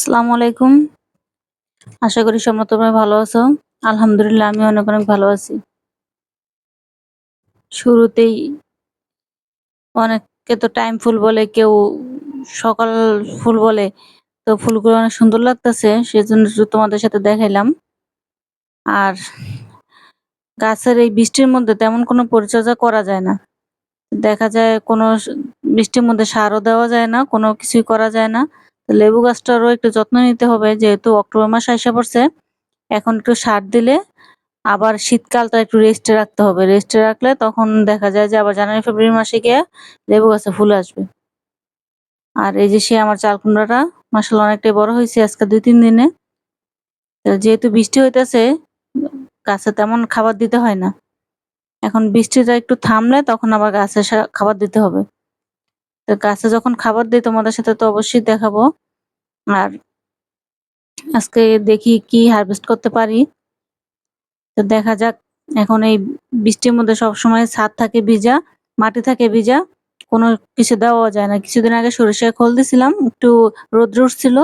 আসসালামু আলাইকুম। আশা করি তোমরা তোমরা ভালো আছো। আলহামদুলিল্লাহ আমি অনেক অনেক ভালো আছি। শুরুতেই অনেকে তো টাইম ফুল বলে, কেউ সকাল ফুল বলে, তো ফুলগুলো অনেক সুন্দর লাগতেছে, সেজন্য তোমাদের সাথে দেখাইলাম। আর গাছের এই বৃষ্টির মধ্যে তেমন কোনো পরিচর্যা করা যায় না। দেখা যায় কোনো বৃষ্টির মধ্যে সারও দেওয়া যায় না, কোনো কিছুই করা যায় না। লেবু গাছটারও একটু যত্ন নিতে হবে, যেহেতু অক্টোবর মাস আসা পড়ছে। এখন একটু সার দিলে আবার শীতকালটা একটু রেস্টে রাখতে হবে। রেস্টে রাখলে তখন দেখা যায় যে আবার জানুয়ারি, ফেব্রুয়ারি মাসে গিয়ে লেবু গাছে ফুল আসবে। আর এই যে সে আমার চাল কুমড়াটা মাসাল অনেকটাই বড় হয়েছে আজকে দুই তিন দিনে। যেহেতু বৃষ্টি হইতেছে, গাছে তেমন খাবার দিতে হয় না। এখন বৃষ্টিটা একটু থামলে তখন আবার গাছে খাবার দিতে হবে। তো গাছে যখন খাবার দিই তোমাদের সাথে তো অবশ্যই দেখাবো। আর আজকে দেখি কি হারভেস্ট করতে পারি। তো দেখা যাক, এখন এই বৃষ্টির মধ্যে সব সময় ছাদ থাকে ভিজা, মাটি থাকে ভিজা, কোনো কিছু দেওয়া যায় না। কিছুদিন আগে সরিষা খোল দিছিলাম, একটু রোদ্র উঠছিল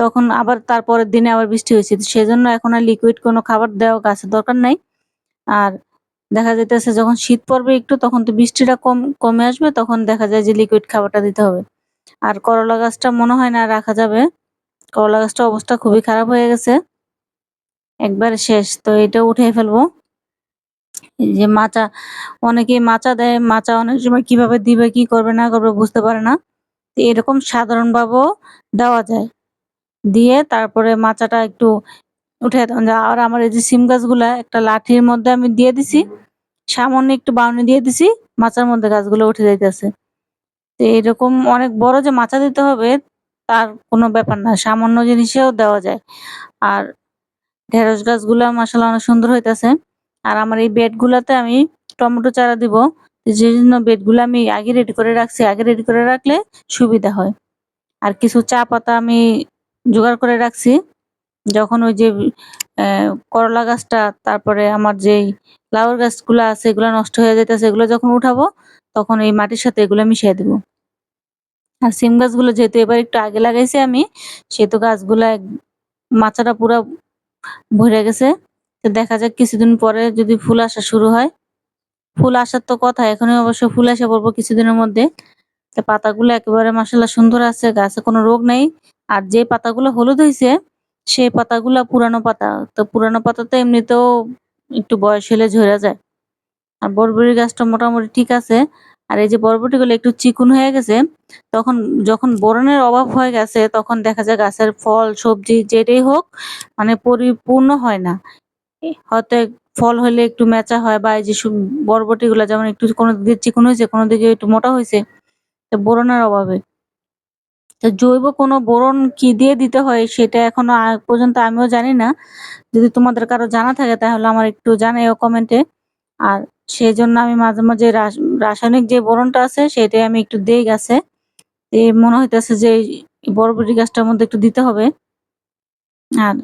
তখন আবার তারপরের দিনে আবার বৃষ্টি হয়েছে। সেজন্য এখন আর লিকুইড কোনো খাবার দেওয়া গাছের দরকার নাই। আর দেখা যাইতেছে যখন শীত পড়বে একটু, তখন তো বৃষ্টিটা কম, কমে আসবে, তখন দেখা যায় যে লিকুইড খাবারটা দিতে হবে। আর করলা গাছটা মনে হয় না রাখা যাবে। করলা গাছটা অবস্থা খুবই খারাপ হয়ে গেছে। একবার শেষ। তো এটা উঠে ফেলব। যে মাচা অনেকে মাচা দেয়। মাচা অনেক সময় কীভাবে দিবে, কি করবে, না করবে বুঝতে পারে না। এরকম সাধারণভাবেও দেওয়া যায়। দিয়ে তারপরে মাচাটা একটু উঠে আর আমার এই যে সিম গাছগুলা, একটা লাঠির মধ্যে আমি দিয়ে দিছি, সামান্য একটু বাউনি দিয়ে দিছি, মাচার মধ্যে গাছগুলো উঠে যাইতেছে। তো এরকম অনেক বড় যে মাচা দিতে হবে, তার কোনো ব্যাপার না, সামান্য জিনিসেও দেওয়া যায়। আর ঢেঁড়স গাছগুলা মাসাল অনেক সুন্দর হইতেছে। আর আমার এই বেডগুলাতে আমি টমেটো চারা দিব, যে জন্য বেডগুলো আমি আগে রেডি করে রাখছি, আগে রেডি করে রাখলে সুবিধা হয়। আর কিছু চা পাতা আমি জোগাড় করে রাখছি। যখন ওই যে করলা গাছটা, তারপরে আমার যেই লাউর গাছগুলো আছে, এগুলো নষ্ট হয়ে যাইতেছে, এগুলো যখন উঠাবো, তখন এই মাটির সাথে এগুলো মিশিয়ে দেবো। আর সিম গাছগুলো যেহেতু এবার একটু আগে লাগাইছি আমি, সেহেতু গাছগুলা মাচাটা পুরো ভরে গেছে। তো দেখা যাক কিছুদিন পরে যদি ফুল আসা শুরু হয়। ফুল আসার তো কথা, এখনই অবশ্য ফুল আসা পড়ব কিছুদিনের মধ্যে। তো পাতাগুলো একেবারে মাসাল্লাহ সুন্দর আছে, গাছে কোনো রোগ নেই। আর যে পাতাগুলো হলুদ হয়েছে সেই পাতাগুলা পুরানো পাতা। তো পুরানো পাতা তো এমনিতেও একটু বয়স হলে ঝরে যায়। আর বরবরি গাছটা মোটামুটি ঠিক আছে। আর এই যে বরবটিগুলো একটু চিকুন হয়ে গেছে, তখন যখন বোরনের অভাব হয়ে গেছে, তখন দেখা যায় গাছের ফল, সবজি যেটাই হোক মানে পরিপূর্ণ হয় না। হয়তো ফল হলে একটু মেচা হয় বা এই যে বরবটিগুলো যেমন একটু কোনো দিকে চিকুন হয়েছে, কোনো দিকে একটু মোটা হয়েছে বোরনের অভাবে। জৈব কোনো বোরন কি দিয়ে দিতে হয় সেটা এখনও পর্যন্ত আমিও জানি না। যদি তোমাদের কারও জানা থাকে তাহলে আমার একটু জানাইও কমেন্টে। আর সেই জন্য আমি মাঝে মাঝে রাসায়নিক যে বোরনটা আছে সেটাই আমি একটু দেই গাছে। মনে হইতেছে যে বরবটি গাছটার মধ্যে একটু দিতে হবে। আর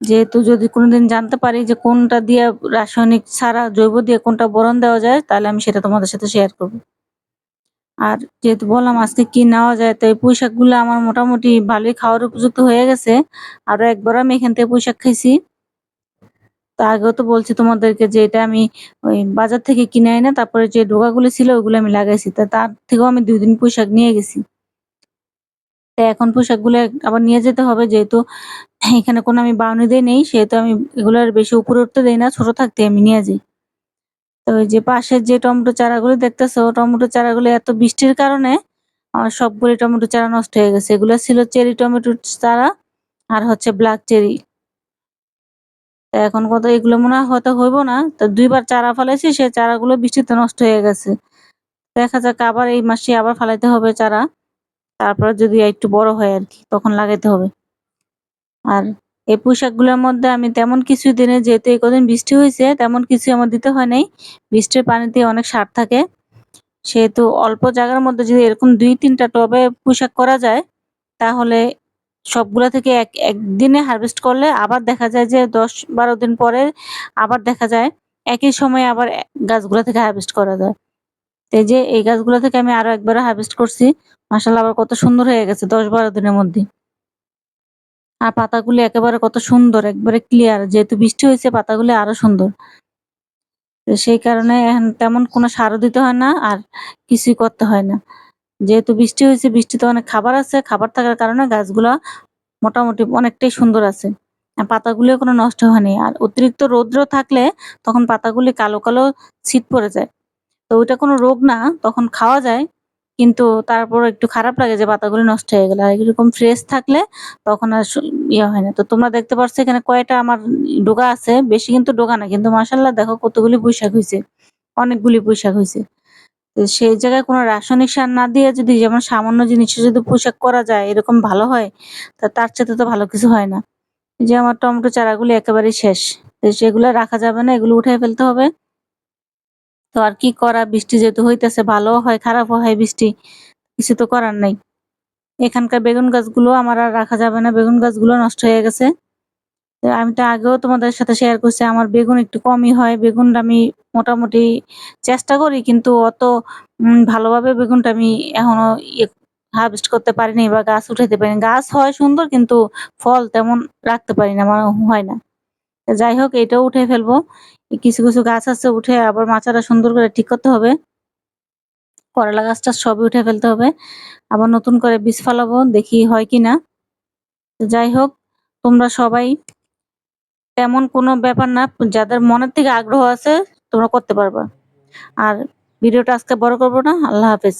যেহেতু যদি কোনোদিন জানতে পারি যে কোনটা দিয়ে রাসায়নিক ছাড়া জৈব দিয়ে কোনটা বরণ দেওয়া যায় তাহলে আমি সেটা তোমাদের সাথে শেয়ার করব। আর যেহেতু বললাম আজকে কি নেওয়া যায়, তো এই পুঁই গুলো আমার মোটামুটি ভালোই খাওয়ার উপযুক্ত হয়ে গেছে। আরও একবার আমি এখান থেকে পোশাক শাক খাইছি। তো আগেও তো বলছি তোমাদেরকে যে এটা আমি ওই বাজার থেকে কিনে এনে তারপরে যে ডোকাগুলো ছিল ওগুলো আমি লাগাইছি। তা তার থেকেও আমি দুই দিন পুঁই নিয়ে গেছি। তো এখন পোশাকগুলো আবার নিয়ে যেতে হবে, যেহেতু এখানে কোনো আমি বাউনি নেই, সেহেতু আমি এগুলোর বেশি উপরে উঠতে দেই না, ছোট থাকতে আমি নিয়ে যাই। তো ওই যে পাশের যে টমেটো চারাগুলো দেখতেছো, টমেটো চারাগুলো এত বৃষ্টির কারণে আমার সবগুলি টমেটো চারা নষ্ট হয়ে গেছে। এগুলো ছিল চেরি টমেটো চারা আর হচ্ছে ব্ল্যাক চেরি। এখন কত, এগুলো মনে হয় হয়তো হইব না। তো দুইবার চারা ফেলাইছি, সে চারাগুলো বৃষ্টিতে নষ্ট হয়ে গেছে। দেখা যাক আবার এই মাসে আবার ফালাইতে হবে চারা। তারপর যদি একটু বড় হয় আর কি, তখন লাগাইতে হবে। আর এই পোশাকগুলোর মধ্যে আমি তেমন কিছু দিনে, যেহেতু এই কদিন বৃষ্টি হয়েছে, তেমন কিছু আমার দিতে হয় নাই। বৃষ্টির পানিতে অনেক সার থাকে। সেহেতু অল্প জায়গার মধ্যে যদি এরকম দুই তিনটা টবে পোশাক করা যায়, তাহলে সবগুলা থেকে এক, একদিনে হারভেস্ট করলে আবার দেখা যায় যে দশ বারো দিন পরে আবার দেখা যায় একই সময় আবার গাছগুলা থেকে হারভেস্ট করা যায়। এই যে এই গাছগুলো থেকে আমি আরও একবার হারভেস্ট করছি। মাসাল্লাহ আবার কত সুন্দর হয়ে গেছে দশ বারো দিনের মধ্যে। আর পাতাগুলি একেবারে কত সুন্দর, একবারে ক্লিয়ার যেহেতু বৃষ্টি হয়েছে, পাতাগুলি আরও সুন্দর। তো সেই কারণে তেমন কোনো সারও দিতে হয় না আর কিছুই করতে হয় না। যেহেতু বৃষ্টি হয়েছে, বৃষ্টিতে অনেক খাবার আছে। খাবার থাকার কারণে গাছগুলা মোটামুটি অনেকটাই সুন্দর আছে। আর পাতাগুলিও কোনো নষ্ট হয়নি। আর অতিরিক্ত রৌদ্র থাকলে তখন পাতাগুলি কালো কালো ছিট পড়ে যায়। তো ওইটা কোনো রোগ না, তখন খাওয়া যায়। কিন্তু তারপর একটু খারাপ লাগে যে পাতাগুলি নষ্ট হয়ে গেল। আর এরকম ফ্রেশ থাকলে তখন আর ইয়ে হয় না। তো তোমরা দেখতে পাচ্ছ এখানে কয়টা আমার ডোগা আছে। বেশি কিন্তু ডোগা না, কিন্তু মাসাল্লাহ দেখো কতগুলি পুঁইশাক হয়েছে। অনেকগুলি পুঁইশাক হয়েছে। সেই জায়গায় কোনো রাসায়নিক সার না দিয়ে যদি যেমন সামান্য জিনিসে যদি পোশাক করা যায়, এরকম ভালো হয়, তা তার চেয়ে তো ভালো কিছু হয় না। যে আমার টমেটো চারাগুলি একেবারেই শেষ। সেগুলো রাখা যাবে না, এগুলো উঠে ফেলতে হবে। তো আর কি করা? বৃষ্টি যেহেতু হইতেছে ভালো হয়, খারাপও হয় বৃষ্টি। কিছু তো করার নাই। এখানকার বেগুন গাছগুলো আমার আর রাখা যাবে না। বেগুন গাছগুলো নষ্ট হয়ে গেছে। আমি তো আগেও তোমাদের সাথে শেয়ার করছি, আমার বেগুন একটু কমই হয়। বেগুনটা আমি মোটামুটি চেষ্টা করি, কিন্তু অত ভালোভাবে বেগুনটা আমি এখনও হার্ভেস্ট করতে পারিনি বা গাছ উঠাইতে পারিনি। গাছ হয় সুন্দর, কিন্তু ফল তেমন রাখতে পারি না মানে হয় না। যাই হোক, এটাও উঠে ফেলব। কিছু কিছু গাছ আছে, উঠে আবার মাচাটা সুন্দর করে ঠিক করতে হবে। করলা গাছটা সবই উঠে ফেলতে হবে। আবার নতুন করে বীজ ফলাবো, দেখি হয় কিনা। তো যাই হোক, তোমরা সবাই তেমন কোনো ব্যাপার না, যাদের মনের থেকে আগ্রহ আছে, তোমরা করতে পারবা। আর ভিডিওটা আজকে বড় করব না, আল্লাহ হাফেজ।